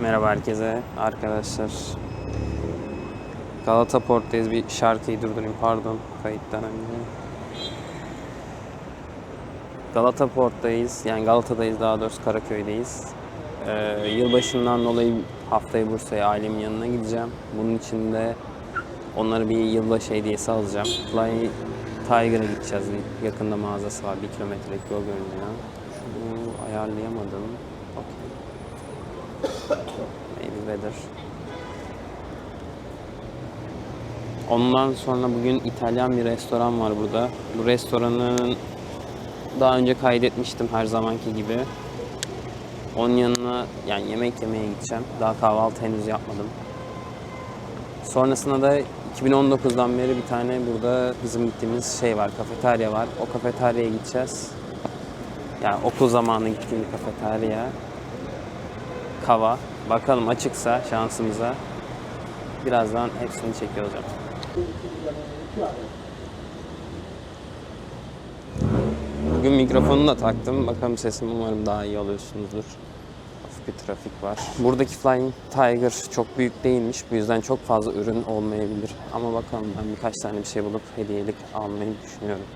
Merhaba herkese arkadaşlar. Galata Port'tayız. Bir şarkıyı durdurayım pardon kayıttan önce. Galata Port'tayız. Yani Galata'dayız daha doğrusu Karaköy'deyiz. Ee, yılbaşından dolayı haftaya Bursa'ya ailemin yanına gideceğim. Bunun için de onlara bir yılbaşı hediyesi alacağım. Fly Tiger'a gideceğiz. Yakında mağazası var. Bir kilometrelik yol görünüyor. Şunu ayarlayamadım. Okey. Maybe. Ondan sonra bugün İtalyan bir restoran var burada. Bu restoranın daha önce kaydetmiştim her zamanki gibi. Onun yanına yani yemek yemeye gideceğim. Daha kahvaltı henüz yapmadım. Sonrasında da 2019'dan beri bir tane burada bizim gittiğimiz şey var, kafeterya var. O kafeteryaya gideceğiz. Yani okul zamanı gittiğim kafeterya. Kava. Bakalım açıksa şansımıza. Birazdan hepsini çekiyor olacağım. Bugün mikrofonu da taktım. Bakalım sesim umarım daha iyi alıyorsunuzdur. Hafif bir trafik var. Buradaki Flying Tiger çok büyük değilmiş. Bu yüzden çok fazla ürün olmayabilir. Ama bakalım ben birkaç tane bir şey bulup hediyelik almayı düşünüyorum.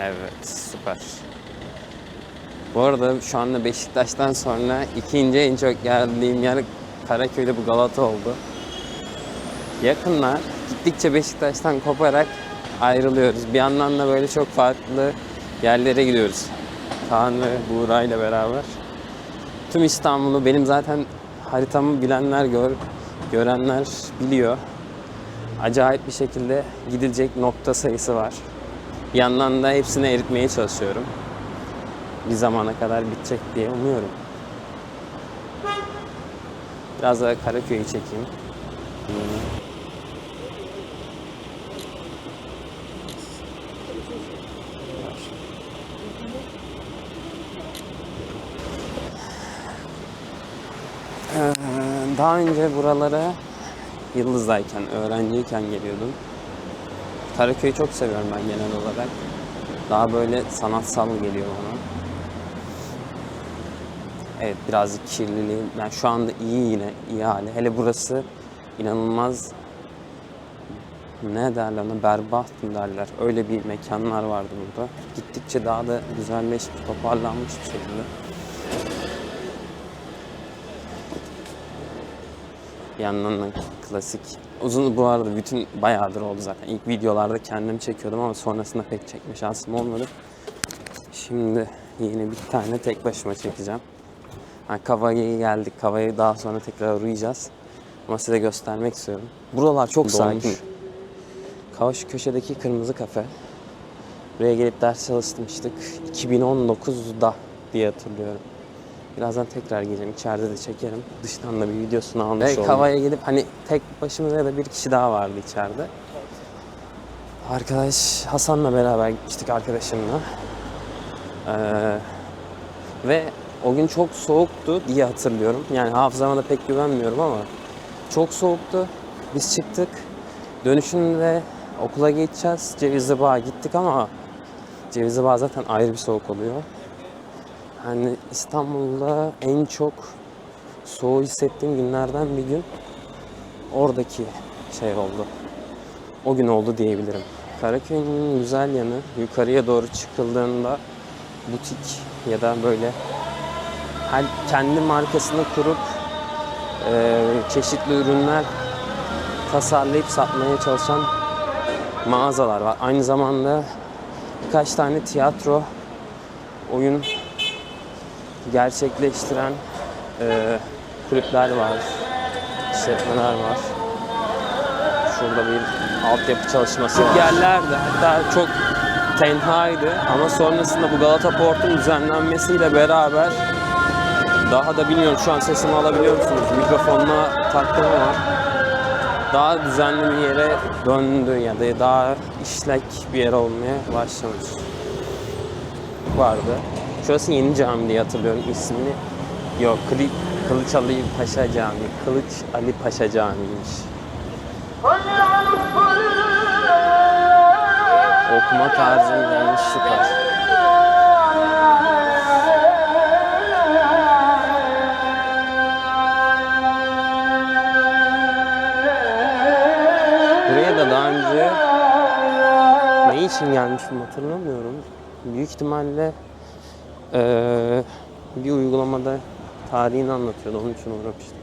Evet, süper. Bu arada şu anda Beşiktaş'tan sonra ikinci en çok geldiğim yer Karaköy'de bu Galata oldu. Yakınlar gittikçe Beşiktaş'tan koparak ayrılıyoruz. Bir yandan da böyle çok farklı yerlere gidiyoruz. Kaan ve Buğra ile beraber. Tüm İstanbul'u benim zaten haritamı bilenler gör, görenler biliyor. Acayip bir şekilde gidilecek nokta sayısı var. Yandan da hepsini eritmeye çalışıyorum. Bir zamana kadar bitecek diye umuyorum. Biraz da Karaköy'ü çekeyim. Ee, Daha önce buralara Yıldız'dayken, öğrenciyken geliyordum. Karaköy'ü çok seviyorum ben genel olarak. Daha böyle sanatsal geliyor bana. Evet birazcık kirliliği. Yani şu anda iyi yine, iyi hali. Hele burası inanılmaz ne derler ona berbat mı derler. Öyle bir mekanlar vardı burada. Gittikçe daha da güzelleşmiş, toparlanmış bir şekilde. Bir klasik. Uzun bu arada bütün bayağıdır oldu zaten. İlk videolarda kendim çekiyordum ama sonrasında pek çekme şansım olmadı. Şimdi yeni bir tane tek başıma çekeceğim. Ha, Kava'ya geldik. Kava'yı daha sonra tekrar uğrayacağız. Ama size göstermek istiyorum. Buralar çok sakin. Kava şu köşedeki kırmızı kafe. Buraya gelip ders çalışmıştık. 2019'da diye hatırlıyorum. Birazdan tekrar geleceğim. İçeride de çekerim. Dıştan da bir videosunu almış Ve oldum. Kava'ya gelip hani tek başımıza ya da bir kişi daha vardı içeride. Arkadaş Hasan'la beraber gitmiştik arkadaşımla. Ee, ve o gün çok soğuktu diye hatırlıyorum. Yani hafızama da pek güvenmiyorum ama çok soğuktu. Biz çıktık. Dönüşünde okula geçeceğiz. Cevizli Bağ'a gittik ama Cevizli Bağ zaten ayrı bir soğuk oluyor. Hani İstanbul'da en çok soğuğu hissettiğim günlerden bir gün oradaki şey oldu. O gün oldu diyebilirim. Karaköy'ün güzel yanı yukarıya doğru çıkıldığında butik ya da böyle her kendi markasını kurup e, çeşitli ürünler tasarlayıp satmaya çalışan mağazalar var. Aynı zamanda birkaç tane tiyatro oyun gerçekleştiren e, kulüpler var, işletmeler var. Şurada bir altyapı çalışması var. Yerlerde hatta çok tenhaydı ama sonrasında bu Galata Port'un düzenlenmesiyle beraber daha da bilmiyorum şu an sesimi alabiliyor musunuz? Mikrofonla taktım ama daha düzenli bir yere döndü ya da daha işlek bir yer olmaya başlamış. Vardı. Şurası Yeni Cami diye hatırlıyorum ismini. Yok Kli, Kılıç Ali Paşa Camii. Kılıç Ali Paşa Camii'ymiş. Okuma tarzım yani süper. Buraya da daha ne için gelmişim hatırlamıyorum. Büyük ihtimalle eee, bir uygulamada tarihini anlatıyordu. Onun için uğramıştım.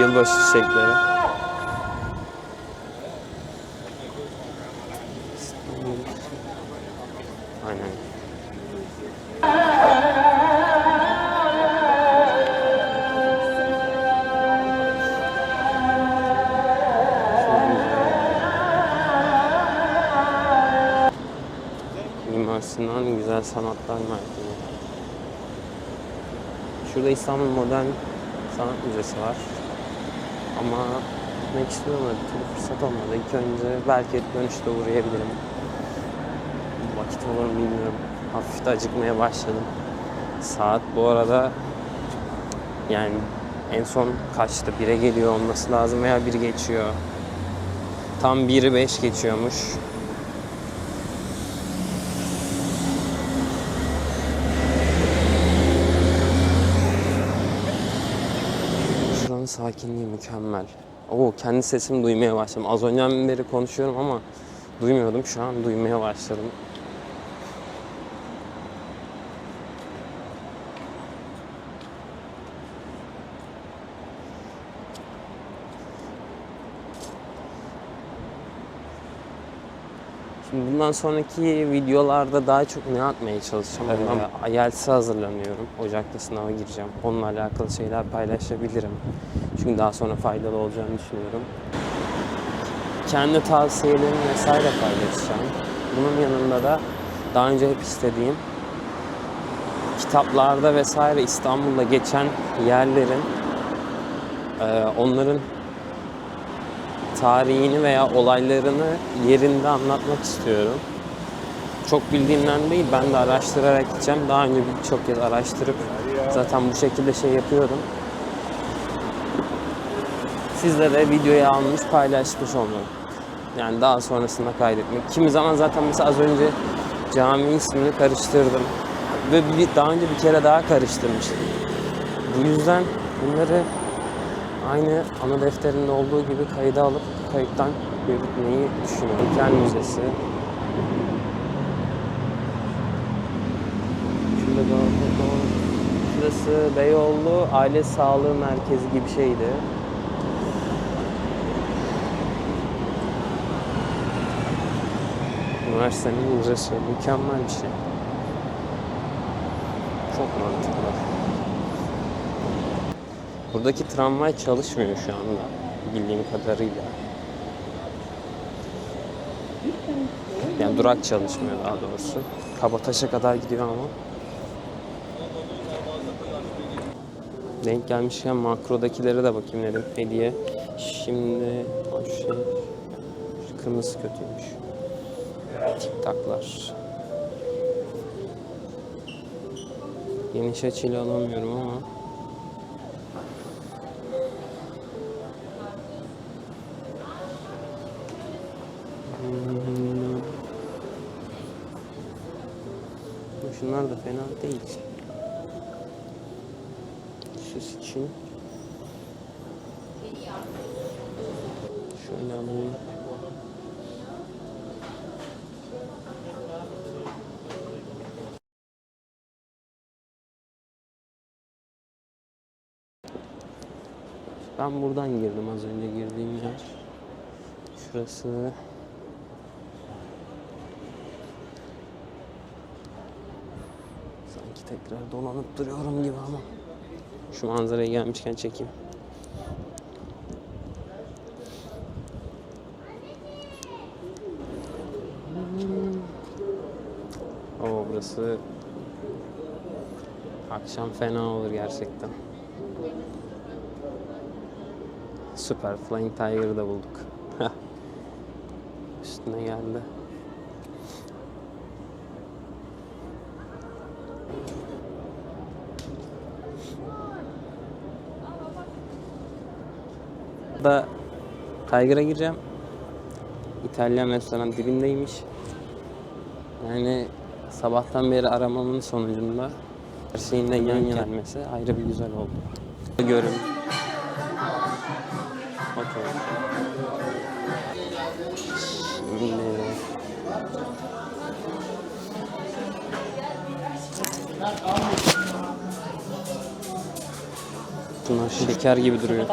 Yılbaşı çiçekleri. İstanbul Modern Sanat Müzesi var. Ama gitmek istiyorum ama bir türlü fırsat olmadı. İlk önce belki dönüşte uğrayabilirim. Vakit olur mu bilmiyorum. Hafif de acıkmaya başladım. Saat bu arada yani en son kaçtı? 1'e geliyor olması lazım veya 1 geçiyor. Tam 1'i 5 geçiyormuş. Sakinliği mükemmel. Oo kendi sesimi duymaya başladım. Az önceden beri konuşuyorum ama duymuyordum. Şu an duymaya başladım. Şimdi bundan sonraki videolarda daha çok ne atmaya çalışacağım? Evet. IELTS'e hazırlanıyorum. Ocak'ta sınava gireceğim. Onunla alakalı şeyler paylaşabilirim. Çünkü daha sonra faydalı olacağını düşünüyorum. Kendi tavsiyelerimi vesaire paylaşacağım. Bunun yanında da daha önce hep istediğim kitaplarda vesaire İstanbul'da geçen yerlerin eee, onların tarihini veya olaylarını yerinde anlatmak istiyorum. Çok bildiğimden değil, ben de araştırarak gideceğim. Daha önce birçok kez araştırıp zaten bu şekilde şey yapıyordum. Sizle de videoya almış, paylaşmış olmak. Yani daha sonrasında kaydetmek. Kimi zaman zaten mesela az önce cami ismini karıştırdım. Ve bir, daha önce bir kere daha karıştırmıştım. Bu yüzden bunları aynı ana defterinde olduğu gibi kayda alıp kayıttan yürütmeyi düşünüyorum. Heykel Müzesi. Şurada da Şurası Beyoğlu Aile Sağlığı Merkezi gibi şeydi. Üniversitenin müzesi. Mükemmel bir şey. Çok mantıklı. Buradaki tramvay çalışmıyor şu anda bildiğim kadarıyla. Yani durak çalışmıyor daha doğrusu. Kabataş'a kadar gidiyor ama. Denk gelmişken makrodakilere de bakayım dedim hediye. Şimdi o şey kırmızı kötüymüş. Tiktaklar. Geniş açıyla alamıyorum ama Hmm. Şunlar da fena değil. Süs için. Şöyle alayım. Ben buradan girdim az önce girdiğim yer. Şurası Sanki tekrar dolanıp duruyorum gibi ama. Şu manzaraya gelmişken çekeyim. Oo burası akşam fena olur gerçekten. Süper Flying Tiger'ı da bulduk. Üstüne geldi. Da Tiger'a gireceğim. İtalyan restoran dibindeymiş. Yani sabahtan beri aramamın sonucunda her şeyin de yan yana gelmesi ayrı bir güzel oldu. Görün. Bunlar şeker gibi duruyor.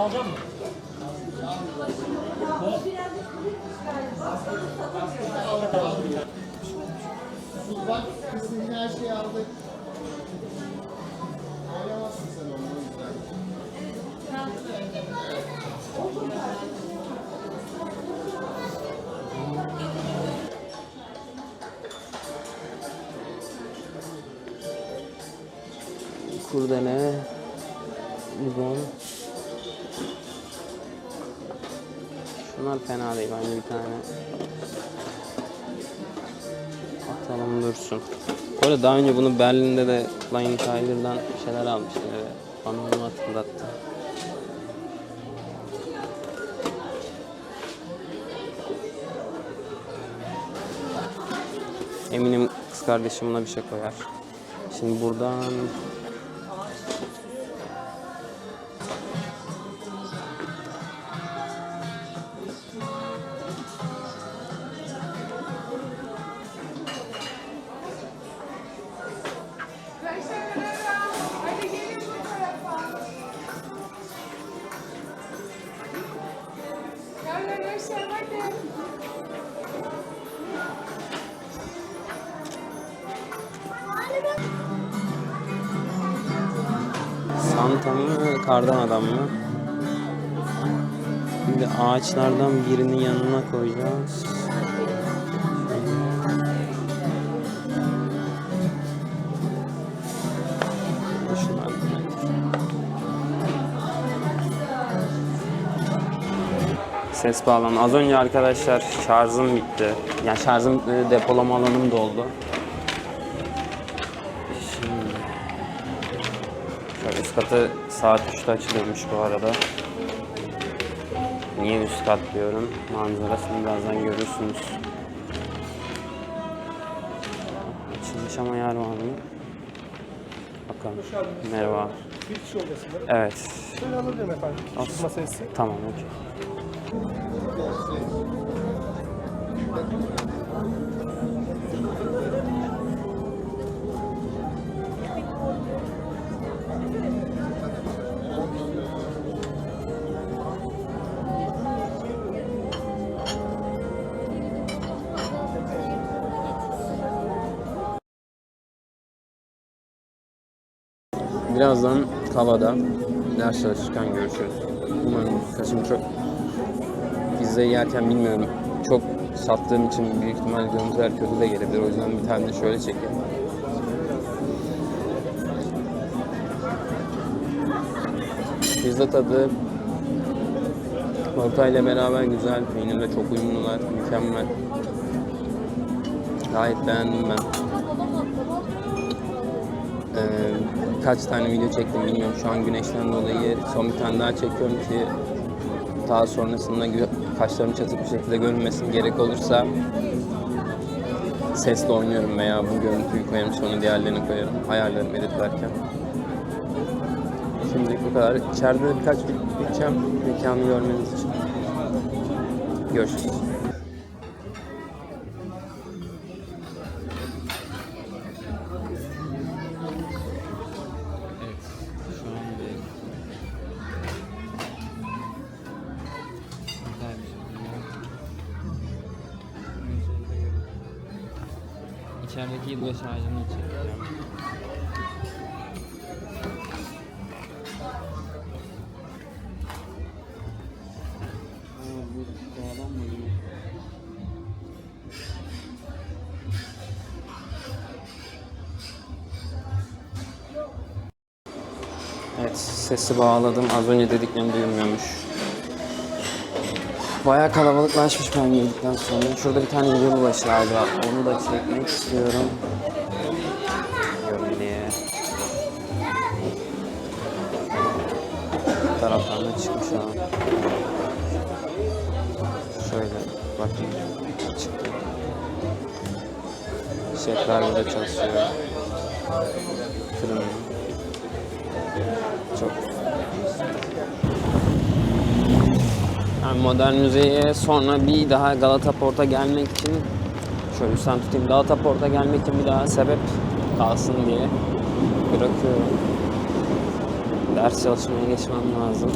Bak her şeyi aldık. Oynamazsın sen onu yüzden. Kurdele, limon. Şunlar fena değil bence bir tane. Atalım dursun. Bu arada daha önce bunu Berlin'de de Flying Tiger'dan bir şeyler almıştım eve. Bana onu hatırlattı. Eminim kız kardeşim buna bir şey koyar. Şimdi buradan kardan adam mı? Şimdi ağaçlardan birinin yanına koyacağız. Ses bağlan. Az önce arkadaşlar şarjım bitti. Yani şarjım e, depolama alanım doldu. Üst katı saat 3'te açılıyormuş bu arada. Niye üst kat diyorum? Manzarasını birazdan görürsünüz. Açılmış ama yer var mı? Bakalım. Merhaba. Bir kişi. Evet. Şöyle alabilirim efendim. Küçük masa ise. Tamam okey. Birazdan Kava'da ders çalışırken görüşürüz. Umarım kaçım çok pizzayı yerken bilmiyorum. Çok sattığım için büyük ihtimal görüntüler kötü de gelebilir. O yüzden bir tane de şöyle çekeyim. Pizza tadı Ortayla beraber güzel. Peynirle çok uyumlular. Mükemmel. Gayet beğendim ben. Ee, kaç tane video çektim bilmiyorum. Şu an güneşten dolayı son bir tane daha çekiyorum ki daha sonrasında kaşlarım çatık bir şekilde görünmesin. Gerek olursa sesle oynuyorum veya bu görüntüyü koyarım sonra diğerlerini koyarım. Ayarlarım editlerken. Şimdilik bu kadar. İçeride de birkaç bir gideceğim mekanı görmeniz için. Görüşürüz. İçerideki yılbaşı ağacını mı? Evet, sesi bağladım. Az önce dediklerim duyulmuyormuş. Bayağı kalabalıklaşmış ben girdikten sonra. Şurada bir tane yılbaşı ağacı var. Onu da çekmek istiyorum. Görün diye. Bu taraftan da çıkmış ha. Şöyle bakayım. Çıktı. Şefler burada çalışıyor. Fırın. Çok Yani modern müzeye sonra bir daha Galata Port'a gelmek için şöyle üstten tutayım. Galata Port'a gelmek için bir daha sebep kalsın diye bırakıyorum. Ders çalışmaya geçmem lazım.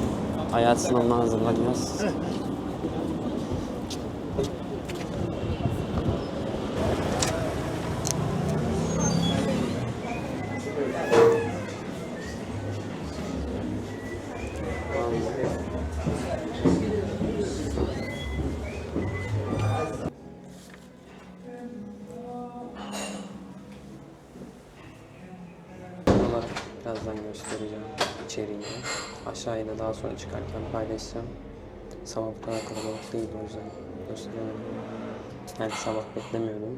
Hayat sınavına hazırlanacağız. Aşağıya da daha sonra çıkarken paylaşacağım. Sabah bu kadar kalabalık değil o yüzden gösteremedim. Yani sabah beklemiyordum.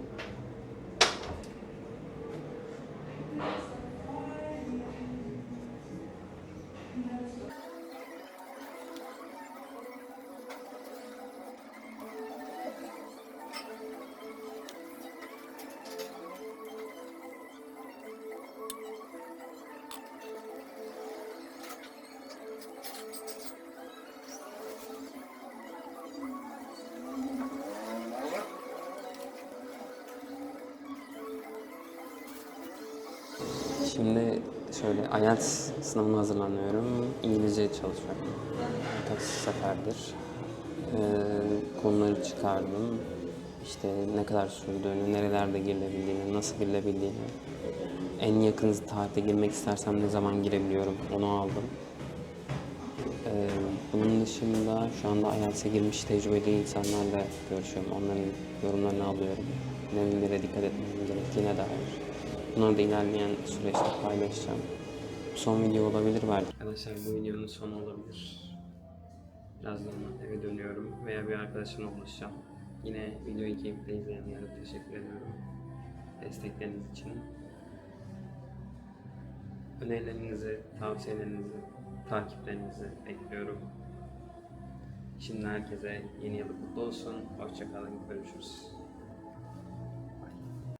Şimdi şöyle IELTS sınavına hazırlanıyorum. İngilizce çalışıyorum. Birkaç seferdir. Ee, konuları çıkardım. İşte ne kadar sürdüğünü, nerelerde girilebildiğini, nasıl girilebildiğini. En yakın tarihte girmek istersem ne zaman girebiliyorum onu aldım. Ee, bunun dışında şu anda IELTS'e girmiş tecrübeli insanlarla görüşüyorum. Onların yorumlarını alıyorum. Nelere dikkat etmem gerektiğine dair. Bunları da ilerleyen süreçte paylaşacağım. Son video olabilir belki. Arkadaşlar bu videonun sonu olabilir. Birazdan eve dönüyorum veya bir arkadaşımla buluşacağım. Yine videoyu keyifle izleyenlere teşekkür ediyorum. Destekleriniz için. Önerilerinizi, tavsiyelerinizi, takiplerinizi bekliyorum. Şimdi herkese yeni yılı kutlu olsun. Hoşçakalın. Görüşürüz.